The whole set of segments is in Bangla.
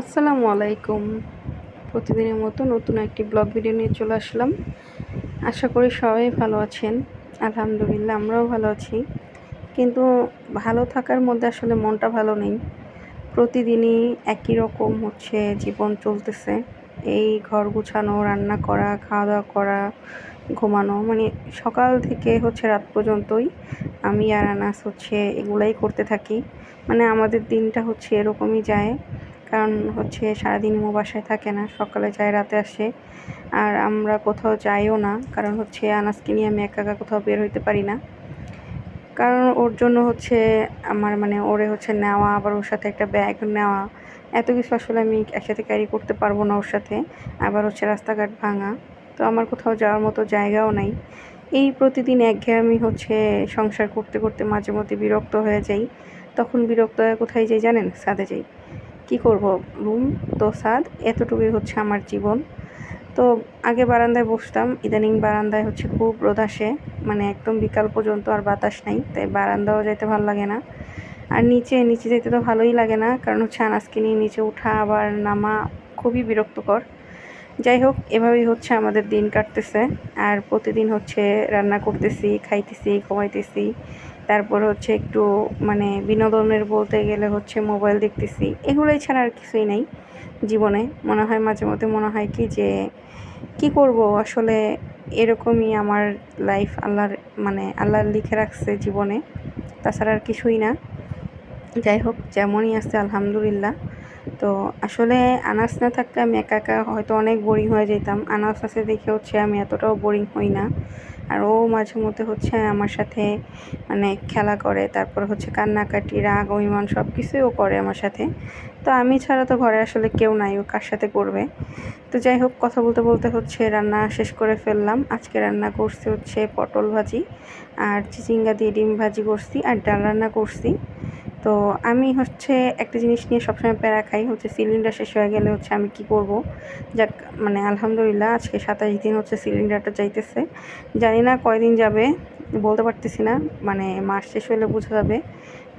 আসসালামু আলাইকুম। প্রতিদিনের মতো নতুন একটি ব্লগ ভিডিও নিয়ে চলে আসলাম। আশা করি সবাই ভালো আছেন। আলহামদুলিল্লাহ, আমরাও ভালো আছি। কিন্তু ভালো থাকার মধ্যে আসলে মনটা ভালো নেই। প্রতিদিনই একই রকম হচ্ছে জীবন চলতেছে। এই ঘর গুছানো, রান্না করা খাওয়া দাওয়া করা, ঘুমানো মানে সকাল থেকে হচ্ছে রাত পর্যন্তই আমি আর আনাস হচ্ছে এগুলাই করতে থাকি। মানে আমাদের দিনটা হচ্ছে এরকমই যায়। কারণ হচ্ছে সারাদিন মো বাসায় থাকে না, সকালে যায় রাতে আসে। আর আমরা কোথাও যাইও না, কারণ হচ্ছে আনাজকে নিয়ে আমি একা একা কোথাও বের হইতে পারি না। কারণ ওর জন্য হচ্ছে আমার মানে ওরে হচ্ছে নেওয়া, আবার ওর সাথে একটা ব্যাগ নেওয়া। এত কিছু আসলে আমি একসাথে ক্যারি করতে পারব না ওর সাথে, আবার হচ্ছে রাস্তাঘাট ভাঙা। তো আমার কোথাও যাওয়ার মতো জায়গাও নাই। এই প্রতিদিন একঘেয়েমি হচ্ছে সংসার করতে করতে মাঝে মধ্যে বিরক্ত হয়ে যাই। তখন বিরক্ত হয়ে কোথায় যাই জানেন? সাদে যাই। কি করব? রুম তো সাদ এতটুকুই হচ্ছে আমার জীবন। তো আগে বারান্দায় বসতাম, ইদানিং বারান্দায় হচ্ছে খুব রোদ আসে মানে একদম বিকাল পর্যন্ত আর বাতাস নাই, তাই বারান্দাও যেতে ভালো লাগে না। আর নিচে নিচে যেতে তো ভালোই লাগে না, কারণ হচ্ছে আনাজকে নিয়ে নিচে উঠা, আবার নামা খুবই বিরক্তকর। যাই হোক, এভাবেই হচ্ছে আমাদের দিন কাটতেছে। আর প্রতিদিন হচ্ছে রান্না করতেছি, খাইতেছি, ঘুমাইতেছি। তারপর হচ্ছে একটু মানে বিনোদনের বলতে গেলে হচ্ছে মোবাইল দেখতেছি। এগুলোই ছাড়া আর কিছুই নেই জীবনে। মনে হয় মাঝে মধ্যে মনে হয় কি যে, কি করব? আসলে এরকমই আমার লাইফ আল্লাহর মানে আল্লাহর লিখে রাখছে জীবনে। তাছাড়া আর কিছুই না। যাই হোক, যেমনই আছে, আলহামদুলিল্লাহ। তো আসলে আনাস না থাকলে আমি একা একা হয়তো অনেক বোরিং হয়ে যেতাম। আনাস আছে দেখে হচ্ছে আমি এতটাও বোরিং হই না। আর ও মাঝে মধ্যে হচ্ছে আমার সাথে মানে খেলা করে, তারপর হচ্ছে কান্নাকাটি, রাগ, অভিমান সব কিছুই ও করে আমার সাথে। তো আমি ছাড়া তো ঘরে আসলে কেউ নাই, ও কার সাথে করবে? তো যাই হোক, কথা বলতে বলতে হচ্ছে রান্না শেষ করে ফেললাম। আজকে রান্না করছি হচ্ছে পটল ভাজি আর চিচিঙ্গা দিয়ে ডিম ভাজি করছি আর ডাল রান্না করছি। তো আমি হচ্ছে একটা জিনিস নিয়ে সবসময় প্যারা খাই, হচ্ছে সিলিন্ডার শেষ হয়ে গেলে হচ্ছে আমি কি করব? যাক মানে আলহামদুলিল্লাহ আজকে সাতাশ দিন হচ্ছে সিলিন্ডারটা চাইতেছে জানি না কয়দিন যাবে, বলতে পারতেছি না মানে মাস শেষ হলে বোঝা যাবে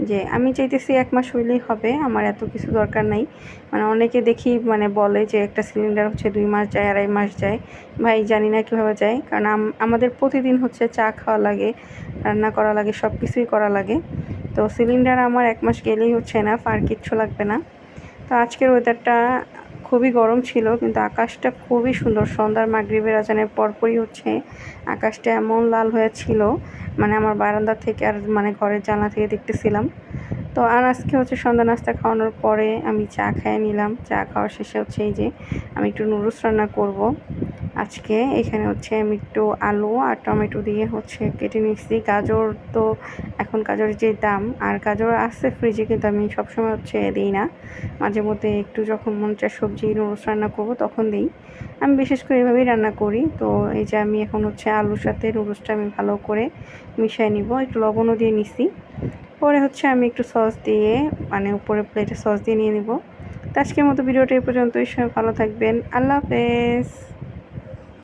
যে আমি চাইতেছি এক মাস হইলেই হবে, আমার এত কিছু দরকার নাই। মানে অনেকে দেখি মানে বলে যে একটা সিলিন্ডার হচ্ছে দুই মাস যায়, আড়াই মাস যায়। ভাই, জানি না কীভাবে যায়, কারণ আমাদের প্রতিদিন হচ্ছে চা খাওয়া লাগে, রান্না করা লাগে সব কিছুই করা লাগে। তো সিলিন্ডার আমার এক মাস গেলেই হচ্ছে না, আর কিচ্ছু লাগবে না। তো আজকের ওয়েদারটা খুবই গরম ছিল, কিন্তু আকাশটা খুবই সুন্দর। সন্ধ্যার মাগরীবের আজানের পরপরই হচ্ছে আকাশটা এমন লাল হয়েছিল মানে আমার বারান্দা থেকে আর মানে ঘরের জানলা থেকে দেখতেছিলাম। তো আর আজকে হচ্ছে সন্ধ্যা নাস্তা খাওয়ানোর পরে আমি চা খেয়ে নিলাম। চা খাওয়ার শেষে হচ্ছে এই যে আমি একটু নুডলস রান্না করব। আজকে এখানে হচ্ছে আমি একটু আলু আর টমেটো দিয়ে হচ্ছে কেটে নিচ্ছি গাজর তো এখন গাজরের যে দাম, আর গাজর আছে ফ্রিজে কিন্তু আমি সবসময় হচ্ছে দিই না। মাঝে মধ্যে একটু যখন মন চায় সবজি নুডলস রান্না করব তখন দিই। আমি বিশেষ করে এভাবেই রান্না করি। তো এই যে আমি এখন হচ্ছে আলুর সাথে নুডলসটা আমি ভালো করে মিশিয়ে নিব, একটু লবণও দিয়ে নিছি। পরে হচ্ছে আমি একটু সস দিয়ে মানে উপরে প্লেটে সস দিয়ে নিয়ে নিব। তো আজকের মতো ভিডিওটা এই পর্যন্তই। সবাই ভালো থাকবেন। আল্লাহ হাফেজ।